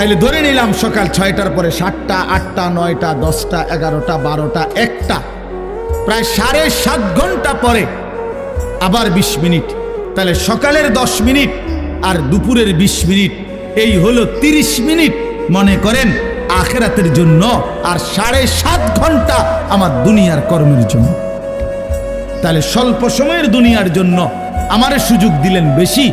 তাইলে ধরে নিলাম সকাল ছয়টার পরে সাতটা, আটটা, নয়টা, দশটা, এগারোটা, বারোটা, একটা। প্রায় সাড়ে সাত ঘণ্টা পরে আবার বিশ মিনিট। তাহলে সকালের দশ মিনিট আর দুপুরের বিশ মিনিট। এই হলো তিরিশ মিনিট, মনে করেন? আখেরাতের জন্য আর সাড়ে সাত ঘণ্টা আমার দুনিয়ার কর্মের জন্য। তাহলে স্বল্প সময়ের দুনিয়ার জন্য আমারে সুযোগ দিলেন বেশি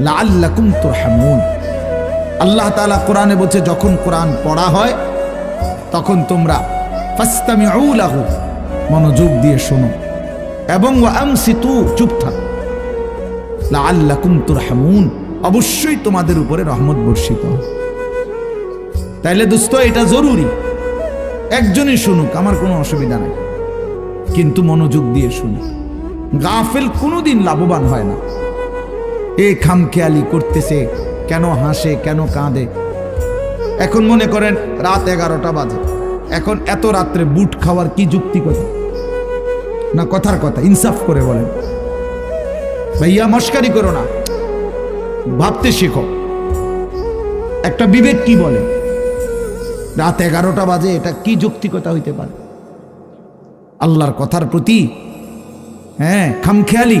লাল্লাকুম তোর হামুন আল্লাহ তালা কোরআনে বলছে, যখন কোরআন পড়া হয়, তখন তোমরা ফাস্তামি আউলাহু মনোযোগ দিয়ে শোনো এবং আমসি তু চুপ থাক। লাল্লাকুম তোর হামুন অবশ্যই তোমাদের উপরে রহমত বর্ষিত তাইলে দোস্ত, এটা জরুরি। একজনই শুনুক, আমার কোনো অসুবিধা নাই। কিন্তু মনোযোগ দিয়ে শুনুক। গাফেল কোনোদিন লাভবান হয় না। এ খামখেয়ালি করতেছে। কেন হাসে, কেন কাঁদে? এখন মনে করেন রাত এগারোটা বাজে। এখন এত রাত্রে বুট খাওয়ার কি যুক্তিকতা না কথার কথা, ইনসাফ করে বলেন। ভাইয়া, মস্কারি করো না। ভাবতে শেখো। একটা বিবেক কি বলে? রাত এগারোটা বাজে, এটা কি যৌক্তিকতা হইতে পারে? আল্লাহর কথার প্রতি হ্যাঁ খামখেয়ালি।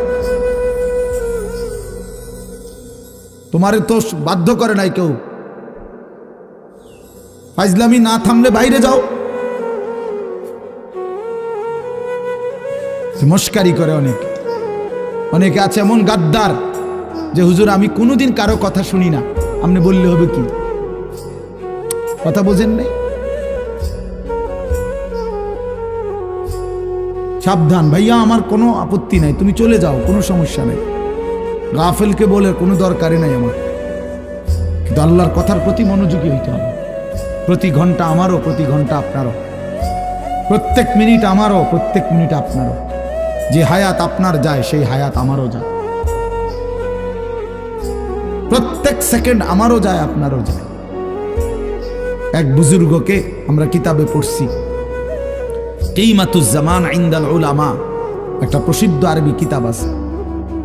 তোমারে তো বাধ্য করে নাই কেউ। ফাইজলামি না থামলে বাইরে যাও। মস্কারি করে অনেক। অনেকে আছে এমন গাদ্দার যে, হুজুর, আমি কোনোদিন কারও কথা শুনি না। আপনি বললে হবে কি? কথা বোঝেন নাই? সাবধান, ভাইয়া, আমার কোনো আপত্তি নাই। তুমি চলে যাও, কোনো সমস্যা নেই। গাফেলকে বলে কোনো দরকারই নাই আমার। কিন্তু আল্লাহর কথার প্রতি মনোযোগী হইতে হবে। প্রতি ঘণ্টা আমারও, প্রতি ঘণ্টা আপনারও। প্রত্যেক মিনিট আমারও, প্রত্যেক মিনিট আপনারও। যে হায়াত আপনার যায়, সেই হায়াত আমারও যায়। প্রত্যেক সেকেন্ড আমারও যায়, আপনারও যায়। এক বুজুর্গকে আমরা কিতাবে পড়ছি। কিমাতুজ্জামান ইন্দাল ওলামা একটা প্রসিদ্ধ আরবি কিতাব আছে।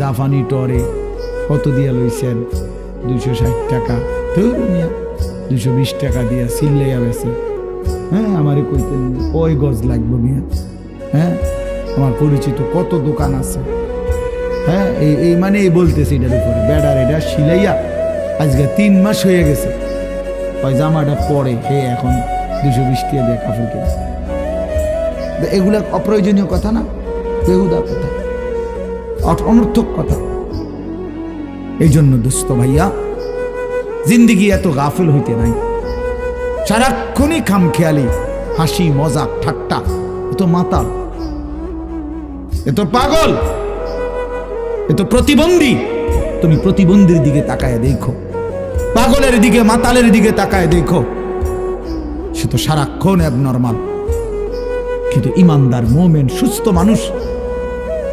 জাফানি টরে কত দিয়া লইছেন? দুইশো ষাট টাকা। মিয়া দুশো বিশ টাকা দিয়া সিল্লাইয়া বেশি হ্যাঁ আমারে কইতেন, ওই গজ লাগবো মিয়া। হ্যাঁ আমার পরিচিত কত দোকান আছে। হ্যাঁ এই এই মানে এই বলতেছি এটার উপরে, বেড়ার এটা সিলাইয়া আজকে তিন মাস হয়ে গেছে। ওই জামাটা পরে হে এখন দুশো বিশ টাকা দিয়ে কাপড় কিনে। তো এগুলা অপ্রয়োজনীয় কথা না? বেহুদা কথা। অনর্থক কথা। এই জন্য দুস্থ ভাইয়া, জিন্দিগি এত গাফিল হইতে নাই। সারাক্ষণই খামখেয়ালি, হাসি, মজাক, ঠাট্টা, এ তো মাতাল। এ তো পাগল। এ তো প্রতিবন্ধী। তুমি প্রতিবন্ধীর দিকে তাকায় দেখো। পাগলের দিকে, মাতালের দিকে তাকায় দেখো। সে তো সারাক্ষণ নর্মাল কিন্তু ইমানদার মোমেন, সুস্থ মানুষ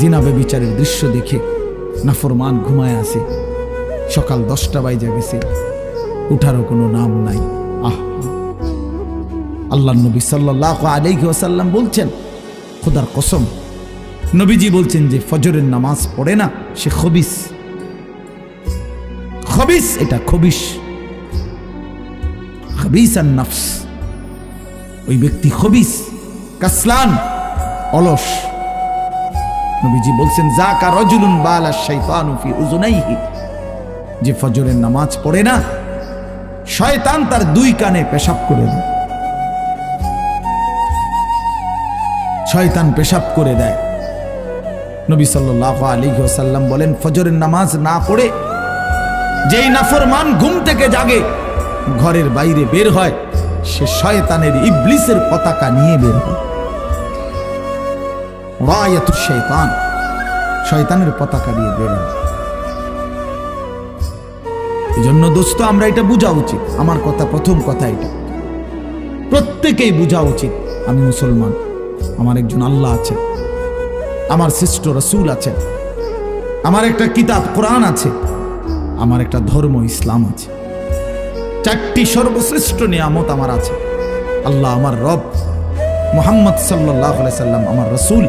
জিনাবে বিচারের দৃশ্য দেখে নাফরমান ঘুমায় আসে সকাল দশটা বাইজা গেছে। উঠারও কোনো নাম নাই। আহ আল্লাহ নবী সাল্লাহ আলাইহি ওয়াসাল্লাম বলছেন, খোদার কসম, নবীজি বলছেন যে ফজরের নামাজ পড়ে না, সে খবিস। খবিস এটা খবিস। খবিস আর নফস। ওই ব্যক্তি খবিস, কাসলান, অলস। নবীজি বলছেন জাকা রজুলুন বালা শাইতানু ফি উজুনাইহি যে ফজরের নামাজ পড়ে না, শয়তান তার দুই কানে পেশাব করে দেয়। শয়তান পেশাব করে দেয়। নবী সাল্লাহ আলী সাল্লাম বলেন, ফজরের নামাজ না পড়ে যেই নাফরমান ঘুম থেকে জাগে, ঘরের বাইরে বের হয়, সে শয়তানের ইবলিসের পতাকা নিয়ে বের হয়। রায়াতুর শয়তান। শয়তানের পতাকা নিয়ে বের হয় এই জন্য দোস্ত, আমরা এটা বোঝা উচিত। আমার কথা, প্রথম কথা এটা। প্রত্যেকেই বোঝা উচিত, আমি মুসলমান। আমার একজন আল্লাহ আছে। আমার শ্রেষ্ঠ রসুল আছেন আমার একটা কিতাব, কোরআন আছে। আমার একটা ধর্ম, ইসলাম আছে। চারটি সর্বশ্রেষ্ঠ নিয়ামত আমার আছে। আল্লাহ আমার রব। মোহাম্মদ সাল্লাহ সাল্লাম আমার রসুল।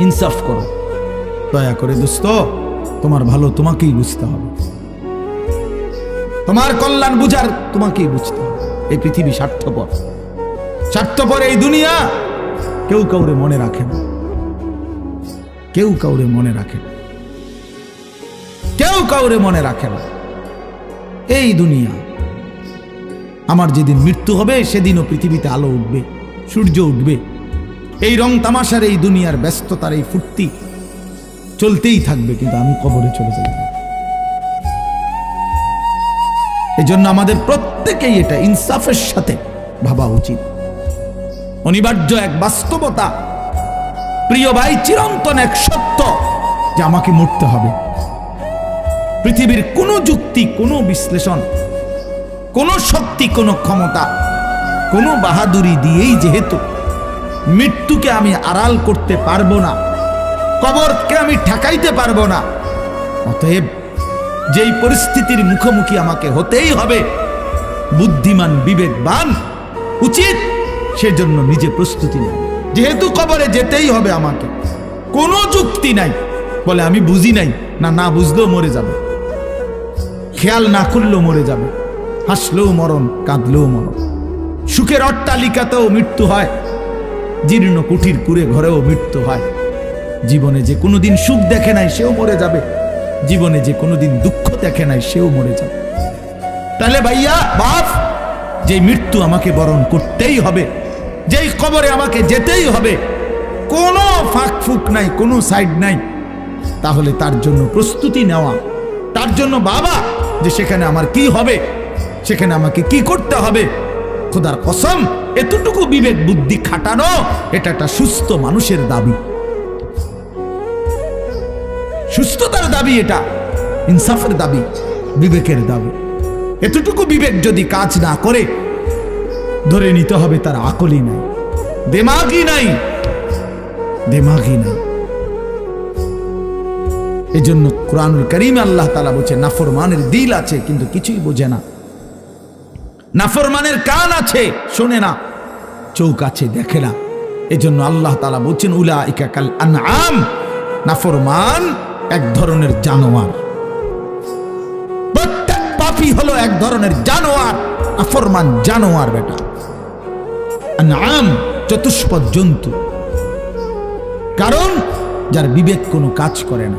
ইনসাফ করো। দয়া করে দোস্ত, তোমার ভালো তোমাকেই বুঝতে হবে। তোমার কল্যাণ বুঝার তোমাকেই বুঝতে হবে। এই পৃথিবী স্বার্থপর। স্বার্থপর এই দুনিয়া কেউ কাউরে মনে রাখে না। কেউ কাউরে মনে রাখে না। কেউ কাউরে মনে রাখে না। এই দুনিয়া। আমার যেদিন মৃত্যু হবে, সেদিনও পৃথিবীতে আলো উঠবে, সূর্য উঠবে। এই রং তামাশার এই দুনিয়ার ব্যস্ততার এই ফুর্তি চলতেই থাকবে, কিন্তু আমি কবরে চলে যাব এই জন্য আমাদের প্রত্যেকেই এটা ইনসাফের সাথে ভাবা উচিত। অনিবার্য এক বাস্তবতা, প্রিয় ভাই চিরন্তন এক সত্য যে আমাকে মরতে হবে। পৃথিবীর কোনো যুক্তি, কোনো বিশ্লেষণ, কোনো শক্তি, কোনো ক্ষমতা, কোনো বাহাদুরি দিয়েই যেহেতু মৃত্যুকে আমি আড়াল করতে পারব না। কবরকে আমি ঠেকাইতে পারব না। অতএব যেই পরিস্থিতির মুখোমুখি আমাকে হতেই হবে, বুদ্ধিমান, বিবেকবান, উচিত সেজন্য নিজে প্রস্তুতি নেয় যেহেতু কবরে যেতেই হবে আমাকে, কোনো যুক্তি নাই, বলে আমি বুঝি নাই, না না বুঝলেও মরে যাবে। খেয়াল না করলেও মরে যাবে, হাসলেও মরণ, কাঁদলেও মরণ। সুখের অট্টালিকাতেও মৃত্যু হয় জীর্ণ কুঠির কুড়ে ঘরেও মৃত্যু হয়। জীবনে যে কোনোদিন সুখ দেখে নাই, সেও মরে যাবে। জীবনে যে কোনোদিন দুঃখ দেখে নাই, সেও মরে যাবে। তাহলে ভাইয়া, বাপ যে মৃত্যু আমাকে বরণ করতেই হবে, যেই কবরে আমাকে যেতেই হবে, কোনো ফাঁক ফুক নাই, কোনো সাইড নাই, তাহলে তার জন্য প্রস্তুতি নেওয়া, তার জন্য বাবা যে সেখানে আমার কি হবে, সেখানে আমাকে কি করতে হবে। খোদার কসম এতটুকু বিবেক বুদ্ধি খাটানো, এটা একটা সুস্থ মানুষের দাবি। সুস্থতার দাবি এটা, ইনসাফের দাবি, বিবেকের দাবি। এতটুকু বিবেক যদি কাজ না করে, ধরে নিতে হবে তার আকলই নাই, দেমাগই নাই দেমাগই নাই। এজন্য কোরআনুল করিম আল্লাহ তালা বলছে, নাফরমানের দিল আছে, কিন্তু কিছুই বোঝে না। নাফরমানের কান আছে, শোনে না। চৌক আছে, দেখে না। এজন্য আল্লাহ তালা বলছেন উলা ইকাকাল আনআম। নাফরমান, এক ধরনের জানোয়ার। প্রত্যেক পাপি হলো এক ধরনের জানোয়ার। নাফরমান জানোয়ার বেটা। আনআম, চতুষ্পদ জন্তু। কারণ, যার বিবেক কোনো কাজ করে না।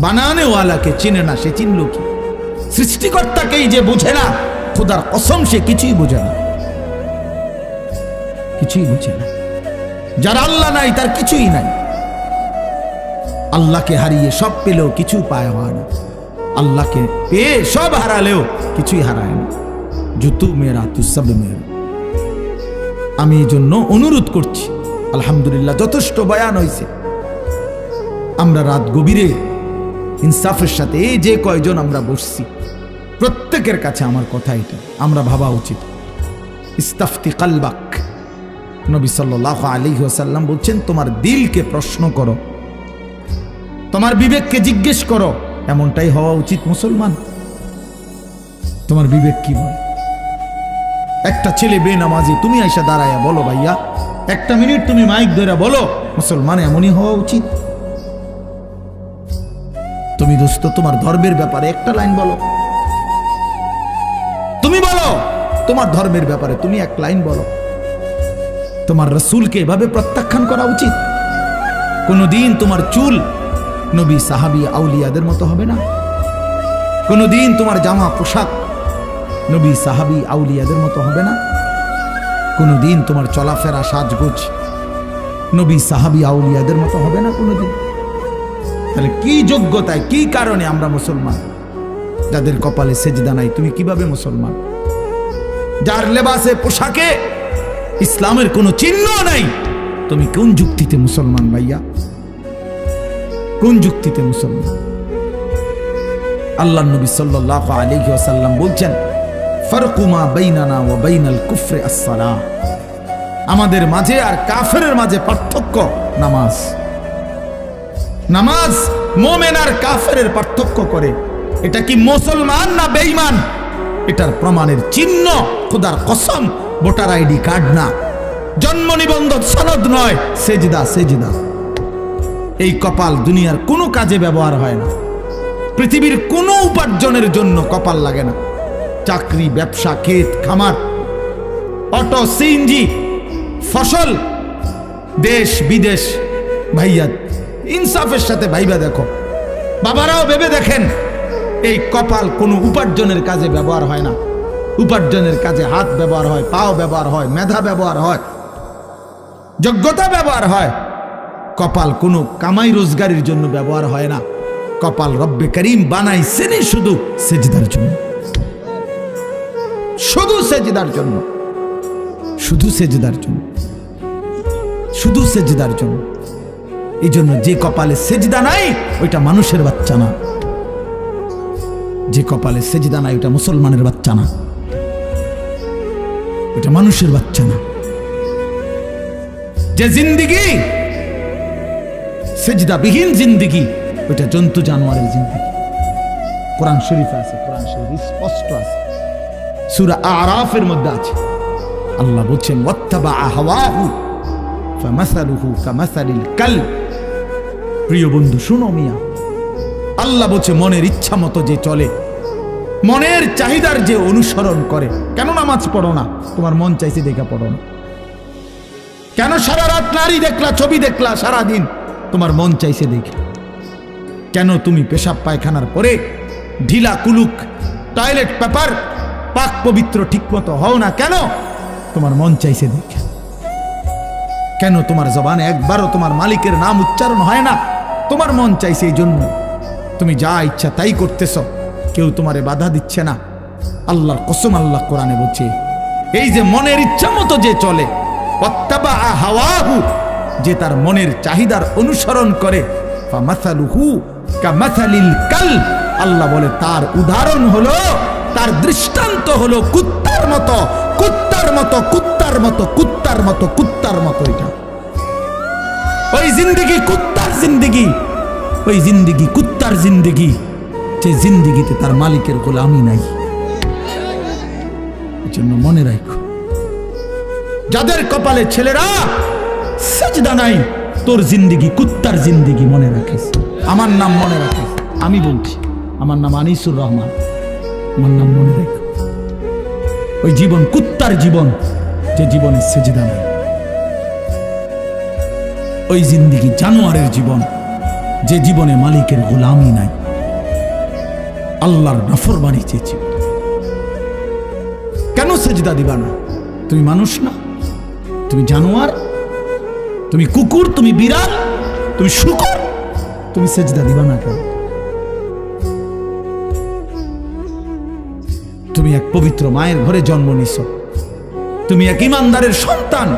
বানানেওয়ালাকে চিনে না, সে চিনল কি? সৃষ্টিকর্তাকেই যে বোঝে না, খোদার অসম সে কিছুই বোঝে না। কিছুই বোঝে না। যার আল্লাহ নাই, তার কিছুই নাই। আল্লাহকে হারিয়ে সব পেলেও কিছু পায় হয় না। আল্লাহকে পেয়ে সব হারালেও কিছুই হারায় না। জুতু মেয়েরা, তু সব মেয়েরা। আমি এই জন্য অনুরোধ করছি, আলহামদুলিল্লাহ যথেষ্ট বয়ান হয়েছে আমরা রাত গভীরে ইনসাফের সাথে এই যে কয়জন আমরা বসছি, প্রত্যেকের কাছে আমার কথা এটা। আমরা ভাবা উচিত। ইস্তাফতি কালবাক। নবী সাল্লাহ আলী ওসাল্লাম বলছেন, তোমার দিলকে প্রশ্ন করো, তোমার বিবেককে জিজ্ঞেস করো, এমনটাই হওয়া উচিত মুসলমান। তোমার বিবেক কি বলে? একটা ছেলে বেনামাজি, তুমি আইসা দাঁড়াইয়া বলো ভাইয়া, একটা মিনিট তুমি মাইক ধরে বলো, মুসলমান এমনই হওয়া উচিত। তুমি দোস্ত, তোমার ধর্মের ব্যাপারে একটা লাইন বলো। তুমি বলো, তোমার ধর্মের ব্যাপারে তুমি এক লাইন বলো। তোমার রসুলকে এভাবে প্রত্যাখ্যান করা উচিত? কোনোদিন তোমার চুল নবী সাহাবি আউলিয়াদের মতো হবে না? কোনোদিন তোমার জামা পোশাক নবী সাহাবি আউলিয়াদের মতো হবে না? কোনোদিন তোমার চলাফেরা, সাজগোজ নবী সাহাবি আউলিয়াদের মতো হবে না কোনোদিন? তাহলে কি যোগ্যতায়, কি কারণে আমরা মুসলমান? যাদের কপালে সেজদা নাই, তুমি কীভাবে মুসলমান? যার লেবাসে পোশাকে ইসলামের কোনো চিহ্ন নাই। তুমি কোন যুক্তিতে মুসলমান ভাইয়া? কোন যুক্তিতে মুসলমান? আল্লাহ নবী সাল্লাল্লাহু আলাইহি ওয়াসাল্লাম বলছেন ফারকুমা বাইনানা ওয়া বাইনাল কুফরি আস-সালাহ আমাদের মাঝে আর কাফেরের মাঝে পার্থক্য নামাজ। নামাজ মোমেন আর কাফেরের পার্থক্য করে। এটা কি মুসলমান না বেঈমান? এটার প্রমাণের চিহ্ন খোদার কসম ভোটার আইডি কার্ড না। জন্ম নিবন্ধন সনদ নয়, সেজদা সেজদা। এই কপাল দুনিয়ার কোনো কাজে ব্যবহার হয় না। পৃথিবীর কোনো উপার্জনের জন্য কপাল লাগে না। চাকরি, ব্যবসা, ক্ষেত, খামার, অটো, সিএনজি, ফসল, দেশ, বিদেশ। ভাইয়া, ইনসাফের সাথে ভাইবা দেখো। বাবারাও ভেবে দেখেন, এই কপাল কোনো উপার্জনের কাজে ব্যবহার হয় না। উপার্জনের কাজে হাত ব্যবহার হয়, পাও ব্যবহার হয়, মেধা ব্যবহার হয়, যোগ্যতা ব্যবহার হয়। কপাল কোনো কামাই রোজগারের জন্য ব্যবহার হয় না। কপাল রব্বে করিম বানাইছেনই শুধু সেজদার জন্য। শুধু সেজদার জন্য। শুধু সেজদার জন্য। শুধু সেজদার জন্য। এই জন্য যে কপালে সেজদা নাই, ওইটা মানুষের বাচ্চা না। যে কপালে সেজদা নাই ওটা মুসলমানের বাচ্চা না। ওটা মানুষের বাচ্চা না। যে জিন্দিগি, সেজদাবিহীন জিন্দিগি, ওইটা জন্তু জানোয়ারের জিন্দিগি। কোরআন শরীফে আছে, কোরআন শরীফ স্পষ্ট আছে। সূরা আরাফের মধ্যে আছে। আল্লাহ বলছেন ওয়াত্তাবা হাওয়াহু ফামাসালুহু কামাসালিল কালব। প্রিয় বন্ধু, শুনো মিয়া। আল্লাহ বলছে, মনের ইচ্ছা মতো যে চলে মনের চাহিদার যে অনুসরণ করে। কেন নামাজ পড়ো না? তোমার মন চাইছে দেখা পড়ো না। কেন সারা রাত নারী দেখলা, ছবি দেখলা সারা দিন তোমার মন চাইছে দেখে। কেন তুমি পেশাব পায়খানার পরে ঢিলা কুলুক, টয়লেট পেপার, পাক পবিত্র ঠিকমতো হও না কেন? তোমার মন চাইছে দেখে। কেন তোমার জবানে একবারও তোমার মালিকের নাম উচ্চারণ হয় না? তোমার মন চাইছে এই জন্য। তুমি যা ইচ্ছা তাই করতেছ। কেউ তোমারে বাধা দিচ্ছে না। আল্লাহর কসম আল্লাহ কোরআনে বলছে, এই যে মনের ইচ্ছা মতো যে চলে হাওয়াহু যে তার মনের চাহিদার অনুসরণ করে আল্লাহ বলে, তার উদাহরণ হলো, তার দৃষ্টান্ত হলো কুত্তার মতো কুত্তার মতো কুত্তার মতো কুত্তার মতো কুত্তার মতো এটা। ওই জিন্দিগি কুত্তার জিন্দিগি, ওই জিন্দিগি কুত্তার জিন্দিগি। যে জিন্দিগিতে তার মালিকের গোলামি নাই। জন্য মনে রাখো, যাদের কপালে ছেলেরা সেজদা নাই, তোর জিন্দিগি, কুত্তার জিন্দিগি মনে রাখিস। আমার নাম মনে রাখিস। আমি বলছি, আমার নাম আনিসুর রহমান। আমার নাম মনে রেখো। ওই জীবন, কুত্তার জীবন, যে জীবনে সেজদা নাই। ওই জিন্দিগি জানোয়ারের জীবন, যে জীবনে মালিকের গোলামি নাই। আল্লাহর নফরবানি চেয়েছি। কেন সেজদা দিবা না? তুমি মানুষ না। তুমি জানোয়ার। তুমি কুকুর, তুমি বিড়াল, তুমি শুকুর। তুমি সেজদা দিবা না কেন? তুমি এক পবিত্র মায়ের ঘরে জন্ম নিছ। তুমি এক ইমানদারের সন্তান।